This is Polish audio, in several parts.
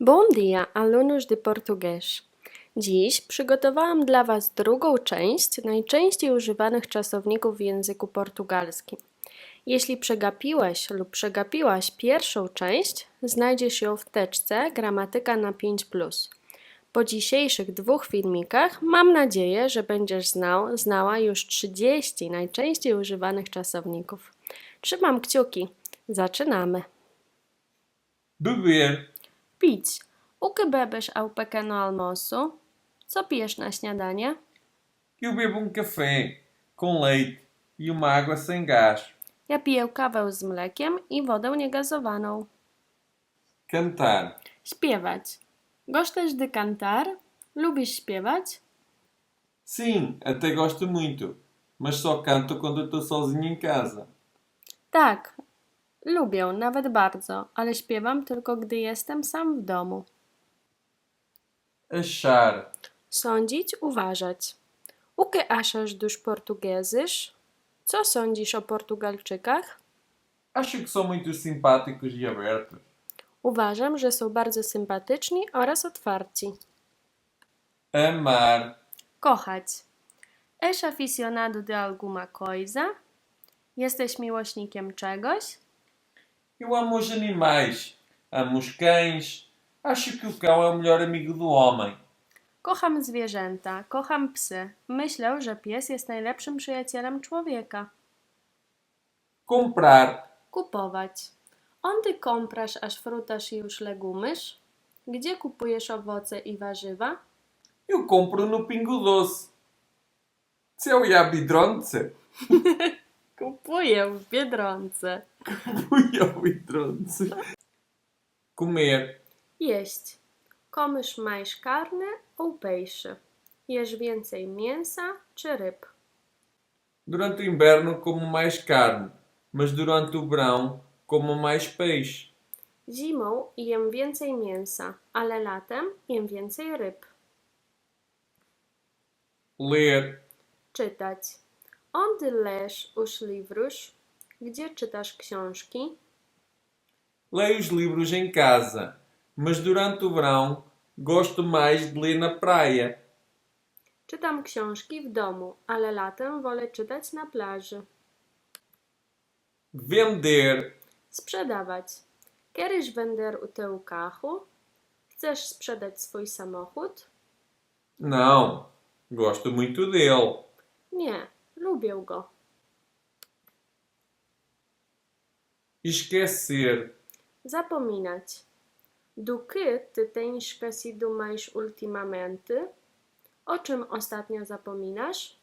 Bom dia, alunos de português. Dziś przygotowałam dla Was drugą część najczęściej używanych czasowników w języku portugalskim. Jeśli przegapiłeś lub przegapiłaś pierwszą część, znajdziesz ją w teczce Gramatyka na 5. Po dzisiejszych dwóch filmikach mam nadzieję, że będziesz znał, znała już 30 najczęściej używanych czasowników. Trzymam kciuki. Zaczynamy. beber, Pić. O que bebes ao pequeno almoço? Co pijesz na śniadanie? eu bebo um café com leite e uma água sem gás. Ja piję kawę z mlekiem i wodę niegazowaną. Cantar, Śpiewać. Gostas de cantar? Lubisz śpiewać? sim, até gosto muito, mas só canto quando estou sozinho em casa. Tak, lubię, nawet bardzo, ale śpiewam tylko gdy jestem sam w domu. Achar, Sądzić, uważać. O que achas dos portugueses? Co sądzisz o Portugalczykach? acho que são muito simpáticos e abertos. Uważam, że są bardzo sympatyczni oraz otwarci. Amar, Kochać. És aficionado de alguma coisa? Jesteś miłośnikiem czegoś? Eu amo os animais, amo os cães. Acho que o cão é o melhor amigo do homem. Kocham zwierzęta, kocham psy. Myślę, że pies jest najlepszym przyjacielem człowieka. Comprar, Kupować. Onde compras as frutas e os legumes? Gdzie kupujesz owoce i warzywa? eu compro no Pingo Doce. Seu e a Bidronce, Kupuję w Biedronce. Ao Bidronce. Comer, Jeść. Komysz mais carne ou peixe? Jesz więcej mięsa czy ryb? Durante o inverno como mais carne, mas durante o verão como mais peixe. Zimą jem więcej mięsa, ale latem jem więcej ryb. Ler, Czytać. Onde lês os livros? Gdzie czytasz książki? leio os livros em casa, mas durante o verão gosto mais de ler na praia. Czytam książki w domu, ale latem wolę czytać na plaży. Vender, Sprzedawać. Queres vender o teu carro? Chcesz sprzedać swój samochód? não, gosto muito dele. Nie, lubię go. Esquecer, Zapominać. Do que ty tens esquecido mais ultimamente? O czym ostatnio zapominasz?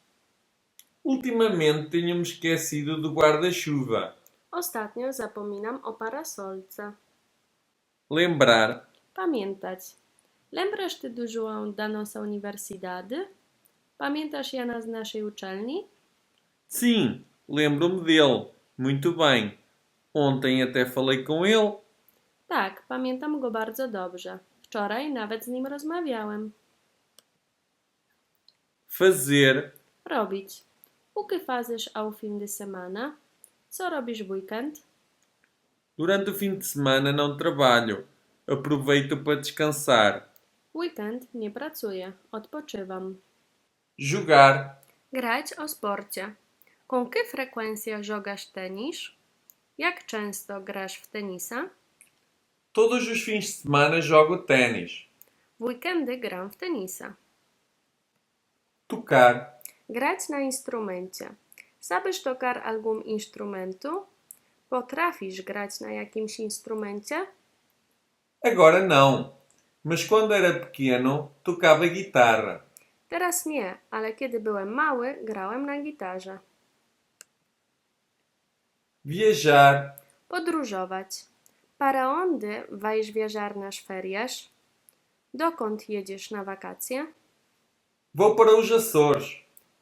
ultimamente tenho-me esquecido do guarda-chuva. Ostatnio zapominam o parasolce. Lembrar, Pamiętać. Lembras ty do João da nossa universidade? Pamiętasz Jana z naszej uczelni? sim, lembro-me dele, muito bem. Ontem até falei com ele. Tak, pamiętam go bardzo dobrze. Wczoraj nawet z nim rozmawiałem. Fazer, Robić. O que fazes ao fim de semana? Co robisz w weekend? Durante o fim de semana não trabalho. Aproveito para descansar. Weekend nie pracuję, odpoczywam. Jogar, Grać o sporcie. Com que frequência jogasz tenis? Jak często grasz w tenisa? todos os fins de semana jogo ténis. W weekendy gram w tenisa. Tocar, Grać na instrumencie. Sabes tocar algum instrumento? Potrafisz grać na jakimś instrumencie? agora não. Mas quando era pequeno, tocava guitarra. Teraz nie, ale kiedy byłem mały, grałem na gitarze. Viajar, Podróżować. Para onde vais viajar nas férias? Dokąd jedziesz na wakacje? vou para os Açores.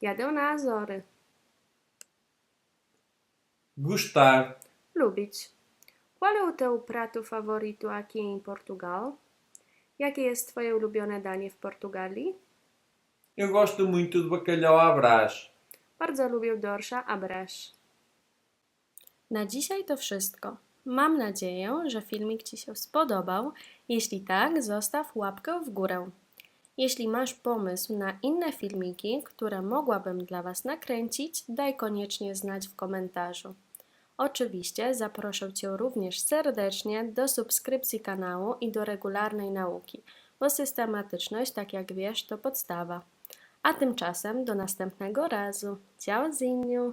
Jadę na Azory. Gostar, Lubić. Qual é o teu prato favorito aqui em Portugal? Jakie jest twoje ulubione danie w Portugalii? eu gosto muito de bacalhau à brás. Bardzo lubię dorsza abresz. Na dzisiaj to wszystko. Mam nadzieję, że filmik Ci się spodobał. Jeśli tak, zostaw łapkę w górę. Jeśli masz pomysł na inne filmiki, które mogłabym dla Was nakręcić, daj koniecznie znać w komentarzu. Oczywiście zaproszę Cię również serdecznie do subskrypcji kanału i do regularnej nauki, bo systematyczność, tak jak wiesz, to podstawa. A tymczasem do następnego razu. Ciao, Ziniu!